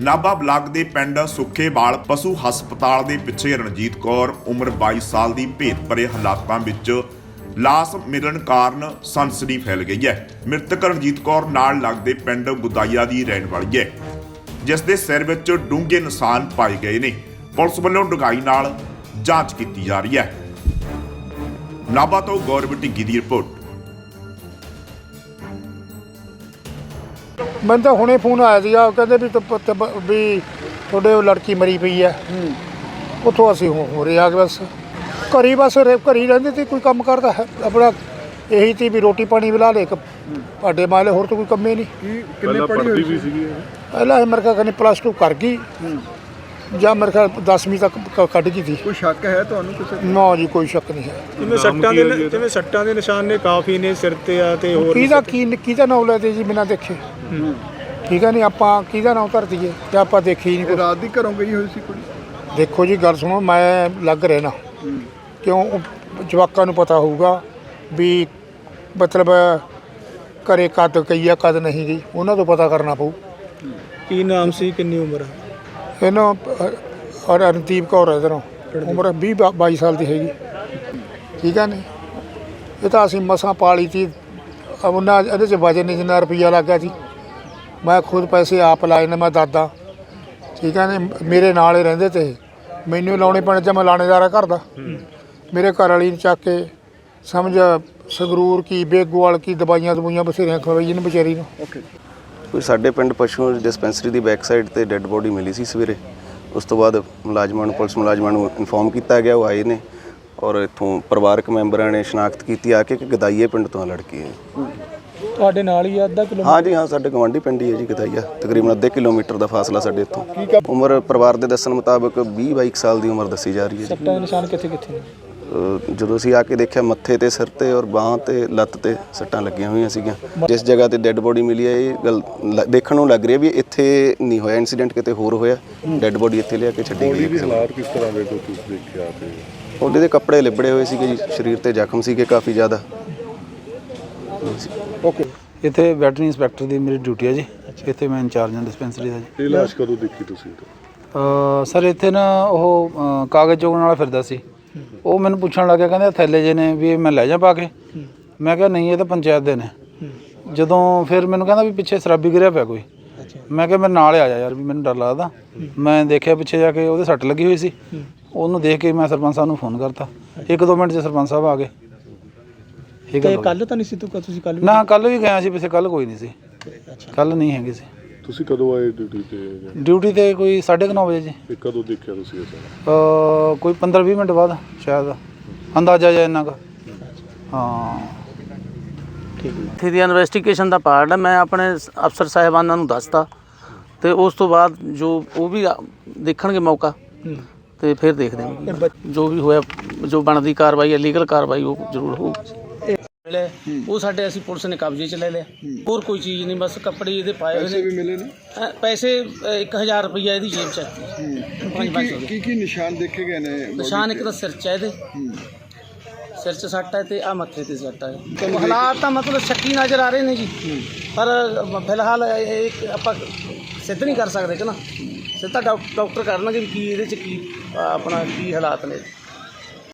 Nabha block ਦੇ ਪਿੰਡ ਸੁੱਖੇਵਾਲ ਪਸ਼ੂ ਹਸਪਤਾਲ ਦੇ ਪਿੱਛੇ ਰਣਜੀਤ ਕੌਰ ਉਮਰ 22 ਸਾਲ ਦੀ ਭੇਤ ਭਰੇ ਹਾਲਾਤਾਂ ਵਿੱਚ ਲਾਸ਼ ਮਿਲਣ ਕਾਰਨ ਸਨਸਨੀ ਫੈਲ ਗਈ ਹੈ। ਮ੍ਰਿਤਕ ਰਣਜੀਤ ਕੌਰ ਨਾਲ ਲੱਗਦੇ ਪਿੰਡ ਗੁਦਾਈਆ ਦੀ ਰਹਿਣ ਵਾਲੀ ਹੈ। ਜਿਸ ਦੇ ਸਿਰ ਵਿੱਚ ਡੂੰਘੇ ਨਿਸ਼ਾਨ ਪਾਏ ਗਏ ਨੇ। ਪੁਲਿਸ ਵੱਲੋਂ ਡੂੰਘਾਈ ਨਾਲ ਜਾਂਚ ਕੀਤੀ ਜਾ ਰਹੀ ਹੈ। ਨਾਭਾ ਤੋਂ ਗੌਰਵ ਢਿੱਗੀ ਦੀ ਰਿਪੋਰਟ। ਮੈਨੂੰ ਤਾਂ ਹੁਣੇ ਫੋਨ ਆਇਆ ਸੀਗਾ ਉਹ ਕਹਿੰਦੇ ਵੀ ਤੁ- ਤੁ- ਵੀ ਤੁਹਾਡੇ ਉਹ ਲੜਕੀ ਮਰੀ ਪਈ ਹੈ। ਉੱਥੋਂ ਅਸੀਂ ਹੋ ਹੋ ਰਹੇ ਆ ਗਏ ਬਸ। ਘਰੀ ਬਸ ਰੇ- ਘਰੀ ਰਹਿੰਦੇ ਤੇ ਕੋਈ ਕੰਮ ਕਰਦਾ ਹੈ ਆਪਣਾ ਇਹੀ ਤੀ ਵੀ ਰੋਟੀ ਪਾਣੀ ਬਣਾ ਲੈ ਇੱਕ ਭਾਡੇ ਮਾਲੇ ਹੋਰ ਤਾਂ ਕੋਈ ਕੰਮ ਹੀ ਨਹੀਂ ਕੀ ਕਿੰਨੇ ਪੜ੍ਹੀ ਹੋਈ ਸੀ? ਸੀਗੀ ਪਹਿਲਾਂ ਇਹ ਮੇਰੇ ਖਿਆਲ ਕਹਿੰਦੇ ਪਲੱਸ 2 ਕਰ ਗਈ। ਜਾਂ ਮੇਰੇ ਖਿਆਲ 10ਵੀਂ ਤੱਕ ਕ- ਕੱਢ ਗਈ ਸੀ। ਕੋਈ ਸ਼ੱਕ ਹੈ ਤੁਹਾਨੂੰ ਕਿਸੇ? ਨਾ ਜੀ ਕੋਈ ਸ਼ੱਕ ਨਹੀਂ ਹੈ। ਜਿਵੇਂ ਸੱਟਾਂ ਦੇ ਜਿਵੇਂ ਸੱਟਾਂ ਦੇ ਨਿਸ਼ਾਨ ਨੇ? ਕਾਫੀ ਨੇ ਸਿਰ ਤੇ ਆ ਤੇ ਹੋਰ ਕਿਹਦਾ ਕੀ ਕਿਹਦਾ ਨਾਮ ਲੈਦੇ ਜੀ ਬਿਨਾਂ ਦੇਖੇ? ਠੀਕ ਹੈ ਨਹੀਂ ਆਪਾਂ ਕਿਹਦਾ ਨਾਮ ਧਰ ਦਈਏ ਤੇ ਆਪਾਂ ਦੇਖੀ ਨਹੀਂ ਕੁਛ। ਰਾਤ ਦੀ ਘਰੋਂ ਗਈ ਹੋਈ ਸੀ ਕੁੜੀ। ਦੇਖੋ ਜੀ ਗੱਲ ਸੁਣੋ ਮੈਂ ਲੱਗ ਰਹਿਣਾ। ਕਿਉਂ? ਉਹ ਜਵਾਕਾਂ ਨੂੰ ਪਤਾ ਹੋਊਗਾ ਵੀ ਮਤਲਬ ਘਰੇ ਕਦ ਗਈ ਆ ਕਦ ਨਹੀਂ ਗਈ। ਉਹਨਾਂ ਤੋਂ ਪਤਾ ਕਰਨਾ ਪਊ। ਕੀ ਨਾਮ ਸੀ ਕਿੰਨੀ ਉਮਰ ਆ? ਇਹਨੂੰ ਔਰ ਰਣਦੀਪ ਕੌਰ ਇਧਰੋਂ ਉਮਰ 20 ਬਾ- 22 ਸਾਲ ਦੀ ਹੈਗੀ। ਠੀਕ ਹੈ ਨੇ? ਇਹ ਤਾਂ ਅਸੀਂ ਮਸਾਂ ਪਾਲੀ ਤੀ। ਉਹਨਾਂ ਇਹਦੇ ਚ ਵਜਨ ਨਹੀਂ ਜਿੰਨਾ ਰੁਪਈਆ ਲੱਗਾ ਸੀ। ਮੈਂ ਖੁਦ ਪੈਸੇ ਆਪ ਲਾਏ ਨੇ, ਮੈਂ ਦਾਦਾ। ਠੀਕ ਹੈ ਨੇ ਮੇਰੇ ਨਾਲ ਹੀ ਰਹਿੰਦੇ ਤੇ। ਮੈਨੂੰ ਲਾਉਣੇ ਪੈਣੇ ਤੇ ਮੈਂ ਲਾਣੇਦਾਰ ਆ ਘਰ ਦਾ। ਮੇਰੇ ਘਰ ਵਾਲੀ ਨੂੰ ਚੱਕ ਕੇ ਸਮਝ, ਸੰਗਰੂਰ ਕੀ, ਬੇਗੋਵਾਲ ਕੀ, ਦਵਾਈਆਂ ਦਵਾਈਆਂ ਬਥੇਰੀਆਂ ਖਵਾਈ ਨੇ ਵਿਚਾਰੀ ਨੂੰ। ਓਕੇ ਕੋਈ ਸਾਡੇ ਪਿੰਡ ਪਸ਼ੂ ਡਿਸਪੈਂਸਰੀ ਦੀ ਬੈਕ ਸਾਈਡ ਤੇ ਡੈੱਡ ਬੋਡੀ ਮਿਲੀ ਸੀ ਸਵੇਰੇ। ਉਸ ਤੋਂ ਬਾਅਦ ਮੁਲਾਜ਼ਮਾਂ ਨੂੰ, ਪੁਲਿਸ ਮੁਲਾਜ਼ਮਾਂ ਨੂੰ ਇਨਫੋਰਮ ਕੀਤਾ ਗਿਆ, ਉਹ ਆਏ ਨੇ। ਔਰ ਇੱਥੋਂ ਪਰਿਵਾਰਕ ਮੈਂਬਰਾਂ ਨੇ ਸ਼ਨਾਖਤ ਕੀਤੀ ਆ ਕੇ ਕਿ ਗਦਾਈਏ ਪਿੰਡ ਤੋਂ ਆ ਲੜਕੀ ਹੈ। ਤੁਹਾਡੇ ਨਾਲ ਹੀ ਆ ਅੱਧਾ ਕਿਲੋ ਹਾਂ ਜੀ ਹਾਂ ਸਾਡੇ ਗਵਾਂਢੀ ਪਿੰਡ ਹੀ ਹੈ ਜੀ ਗਦਾਈਆ। ਤਕਰੀਬਨ ਅੱਧੇ ਕਿਲੋਮੀਟਰ ਦਾ ਫਾਸਲਾ ਸਾਡੇ ਇੱਥੋਂ। ਉਮਰ ਪਰਿਵਾਰ ਦੇ ਦੱਸਣ ਮੁਤਾਬਕ 20 22 ਸਾਲ ਦੀ ਉਮਰ ਦੱਸੀ ਜਾ ਰਹੀ ਹੈ ਜੀ। ਸੱਟਾਂ ਦੇ ਨਿਸ਼ਾਨ ਕਿੱਥੇ ਕਿੱਥੇ ਨੇ? ਜਦੋਂ ਅਸੀਂ ਆ ਕੇ ਦੇਖਿਆ ਮੱਥੇ ਤੇ ਸਿਰ ਤੇ ਔਰ ਬਾਹਾਂ ਤੇ ਲੱਤ ਤੇ ਸੱਟਾਂ ਲੱਗੀਆਂ ਹੋਈਆਂ ਸੀਗੀਆਂ। ਜਿਸ ਜਗ੍ਹਾ ਤੇ ਡੈੱਡ ਬੋਡੀ ਮਿਲੀ ਹੈ ਇਹ ਗੱਲ ਲ- ਦੇਖਣ ਨੂੰ ਲੱਗ ਰਹੀ ਹੈ ਵੀ ਇੱਥੇ ਨਹੀਂ ਹੋਇਆ। ਇਨਸੀਡੈਂਟ ਕਿਤੇ ਹੋਰ ਹੋਇਆ ਡੈੱਡ ਬੋਡੀ ਇੱਥੇ ਲਿਆ ਕੇ ਛੱਡੀ ਗਈ ਹੈ। ਹਾਲਾਤ ਕਿਸ ਤਰ੍ਹਾਂ ਦੇ ਤੁਸੀਂ ਦੇਖਿਆ ਤੇ ਉਹਦੇ ਦੇ ਕੱਪੜੇ ਲਿਬੜੇ ਹੋਏ ਸੀਗੇ ਜੀ ਸਰੀਰ ਤੇ ਜ਼ਖਮ ਸੀਗੇ ਕਾਫੀ ਜ਼ਿਆਦਾ। ਓਕੇ। ਇੱਥੇ ਵੈਟਰਨਰੀ ਇੰਸਪੈਕਟਰ ਦੀ ਮੇਰੀ ਡਿਊਟੀ ਹੈ ਜੀ। ਇੱਥੇ ਮੈਂ ਇੰਚਾਰਜ ਹਾਂ ਡਿਸਪੈਂਸਰੀ ਦਾ ਜੀ। ਇਹ ਲਾਸ਼ ਕਦੋਂ ਦੇਖੀ ਤੁਸੀਂ? ਅ, ਸਰ ਇੱਥੇ ਨਾ ਉਹ ਅ, ਕਾਗਜ਼ ਚੋਗਣ ਵਾਲਾ ਫਿਰਦਾ ਸੀ। ਉਹ ਮੈਨੂੰ ਪੁੱਛਣ ਲੱਗਿਆ ਕਹਿੰਦੇ ਥੈਲੇ ਜੇ ਨੇ ਵੀ ਇਹ ਮੈਂ ਲੈ ਜਾ ਪਾ ਕੇ। ਮੈਂ ਕਿਹਾ ਨਹੀਂ ਇਹ ਤਾਂ ਪੰਚਾਇਤ ਦੇ ਨੇ। ਜਦੋਂ ਫਿਰ ਮੈਨੂੰ ਕਹਿੰਦਾ ਵੀ ਪਿੱਛੇ ਸ਼ਰਾਬੀ ਗਿਰਿਆ ਪਿਆ ਕੋਈ। ਮੈਂ ਕਿਹਾ ਮੇਰੇ ਨਾਲ ਆ ਜਾ ਯਾਰ ਵੀ ਮੈਨੂੰ ਡਰ ਲੱਗਦਾ। ਮੈਂ ਦੇਖਿਆ ਪਿੱਛੇ ਜਾ ਕੇ ਉਹਦੇ ਸੱਟ ਲੱਗੀ ਹੋਈ ਸੀ। ਉਹਨੂੰ ਦੇਖ ਕੇ ਮੈਂ ਸਰਪੰਚ ਸਾਹਿਬ ਨੂੰ ਫੋਨ ਕਰਤਾ। ਇੱਕ ਦੋ ਮਿੰਟ 'ਚ ਸਰਪੰਚ ਸਾਹਿਬ ਆ ਗਏ। ਇਹ ਗੱਲ ਤੇ ਹੋ ਕੱਲ ਤਾਂ ਨਹੀਂ ਸੀ ਤੂੰ ਤੁਸੀਂ ਕੱਲ। ਨਾ ਕੱਲ ਵੀ ਗਿਆ ਸੀ ਪਿੱਛੇ ਕੱਲ ਕੋਈ ਨਹੀਂ ਸੀ। ਕੱਲ ਨਹੀਂ ਹੈਗੀ ਸੀ। ਤੁਸੀਂ ਕਦੋਂ ਆਏ ਡਿਊਟੀ ਤੇ? ਡਿਊਟੀ ਤੇ ਕੋਈ 9:30 ਵਜੇ ਜੀ। ਇਹ ਕਦੋਂ ਦੇਖਿਆ ਤੁਸੀਂ ਇਹ ਸਾਰਾ? ਅ ਕੋਈ 15-20 ਮਿੰਟ ਬਾਅਦ ਸ਼ਾਇਦ। ਅੰਦਾਜ਼ਾ ਜਿਹਾ ਇੰਨਾ ਕੁ। ਹਾਂ। ਇੱਥੇ ਦੀ ਇਨਵੈਸਟੀਗੇਸ਼ਨ ਦਾ ਪਾਰਟ ਹੈ ਮੈਂ ਆਪਣੇ ਸ- ਅਫਸਰ ਸਾਹਿਬਾਨਾਂ ਨੂੰ ਦੱਸਤਾ। ਤੇ ਉਸ ਤੋਂ ਬਾਅਦ ਜੋ ਉਹ ਵੀ ਆ- ਦੇਖਣਗੇ ਮੌਕਾ। ਤੇ ਫਿਰ ਦੇਖਦੇ ਹਾਂ। ਜੋ ਵੀ ਹੋਇਆ ਜੋ ਬਣਦੀ ਕਾਰਵਾਈ ਹੈ ਲੀਗਲ ਕਾਰਵਾਈ ਉਹ ਜ਼ਰੂਰ ਹੋਊਗੀ ਮਿਲੇ। ਉਹ ਸਾਡੇ ਅਸੀਂ ਪੁਲਿਸ ਨੇ ਕਬਜ਼ੇ 'ਚ ਲੈ ਲਿਆ। ਹੋਰ ਕੋਈ ਚੀਜ਼ ਨਹੀਂ ਬਸ ਕੱਪੜੇ ਇਹਦੇ ਪਾਏ ਹੋਏ ਪੈਸੇ ਨੇ। ਵੀ ਮਿਲੇ ਨੇ? ਪੈਸੇ 1000 ਰੁਪਈਆ ਇਹਦੀ ਜੇਬ 'ਚ ਹੈ। ਪੰਜ ਪੰਜ ਸੌ ਕੀ। ਕੀ ਕੀ ਨਿਸ਼ਾਨ ਦੇਖੇ ਗਏ ਨੇ body ਨਿਸ਼ਾਨ ਇੱਕ ਤੇ? ਤਾਂ? ਸਿਰ 'ਚ ਹੈ ਇਹਦੇ। ਸਿਰ 'ਚ ਸੱਟ ਹੈ ਤੇ ਆ ਮੱਥੇ ਤੇ ਸੱਟ ਹੈ। ਹਾਲਾਤ ਤਾਂ ਮਤਲਬ ਸ਼ੱਕੀ ਨਜ਼ਰ ਆ ਰਹੇ ਨੇ ਜੀ। ਪਰ ਫਿਲਹਾਲ ਇਹ ਇੱਕ ਆਪਾਂ ਸਿੱਧ ਨਹੀਂ ਕਰ ਸਕਦੇ ਕਿ ਨਾ। ਸਿੱਧਾ ਡਾਕ- ਡਾਕਟਰ ਕਰਨਗੇ ਵੀ ਕੀ ਇਹਦੇ 'ਚ ਕੀ ਅ, ਆਪਣਾ ਕੀ ਹਾਲਾਤ ਨੇ।